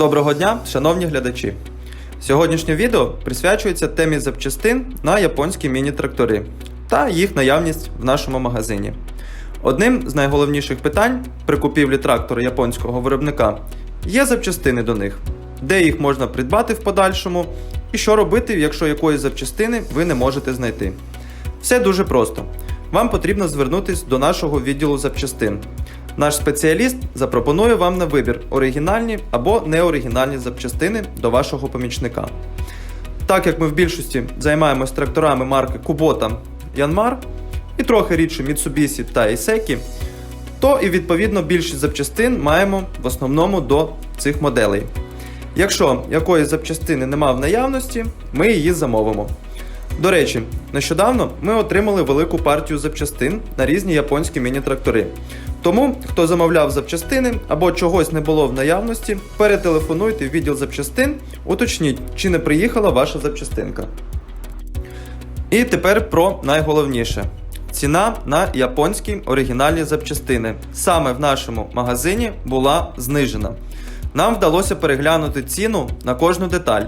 Доброго дня, шановні глядачі! Сьогоднішнє відео присвячується темі запчастин на японські міні-трактори та їх наявність в нашому магазині. Одним з найголовніших питань при купівлі трактора японського виробника є запчастини до них, де їх можна придбати в подальшому, і що робити, якщо якоїсь запчастини ви не можете знайти. Все дуже просто. Вам потрібно звернутися до нашого відділу запчастин. Наш спеціаліст запропонує вам на вибір оригінальні або неоригінальні запчастини до вашого помічника. Так як ми в більшості займаємось тракторами марки Kubota Yanmar і трохи рідше Mitsubishi та Iseki, то і відповідно більшість запчастин маємо в основному до цих моделей. Якщо якоїсь запчастини нема в наявності, ми її замовимо. До речі, нещодавно ми отримали велику партію запчастин на різні японські міні-трактори. Тому, хто замовляв запчастини або чогось не було в наявності, перетелефонуйте в відділ запчастин, уточніть, чи не приїхала ваша запчастинка. І тепер про найголовніше: ціна на японські оригінальні запчастини. Саме в нашому магазині була знижена. Нам вдалося переглянути ціну на кожну деталь,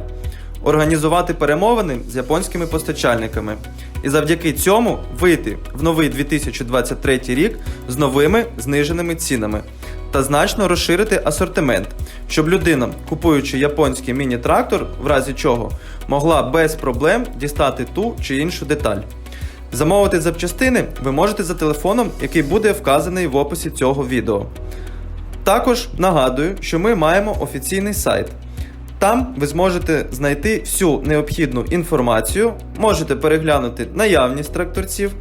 організувати перемовини з японськими постачальниками і завдяки цьому вийти в новий 2023 рік з новими зниженими цінами та значно розширити асортимент, щоб людина, купуючи японський міні-трактор, в разі чого могла без проблем дістати ту чи іншу деталь. Замовити запчастини ви можете за телефоном, який буде вказаний в описі цього відео. Також нагадую, що ми маємо офіційний сайт. Там ви зможете знайти всю необхідну інформацію, можете переглянути наявність тракторців.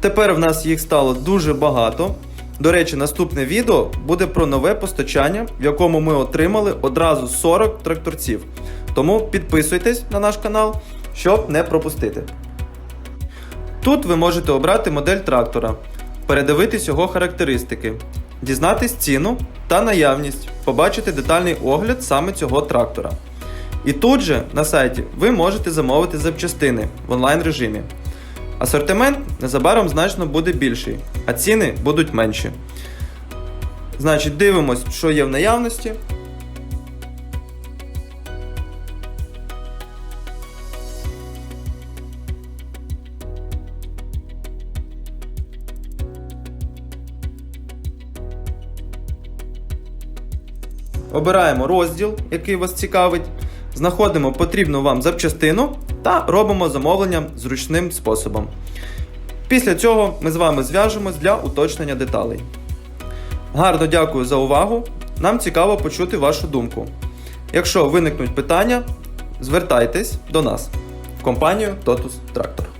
Тепер в нас їх стало дуже багато. До речі, наступне відео буде про нове постачання, в якому ми отримали одразу 40 тракторців. Тому підписуйтесь на наш канал, щоб не пропустити. Тут ви можете обрати модель трактора, передивитись його характеристики, дізнатись ціну та наявність, побачити детальний огляд саме цього трактора. І тут же на сайті ви можете замовити запчастини в онлайн режимі. Асортимент незабаром значно буде більший, а ціни будуть менші. Значить, дивимось, що є в наявності. Обираємо розділ, який вас цікавить, знаходимо потрібну вам запчастину та робимо замовлення зручним способом. Після цього ми з вами зв'яжемось для уточнення деталей. Гарно дякую за увагу. Нам цікаво почути вашу думку. Якщо виникнуть питання, звертайтесь до нас в компанію Totus Tractor.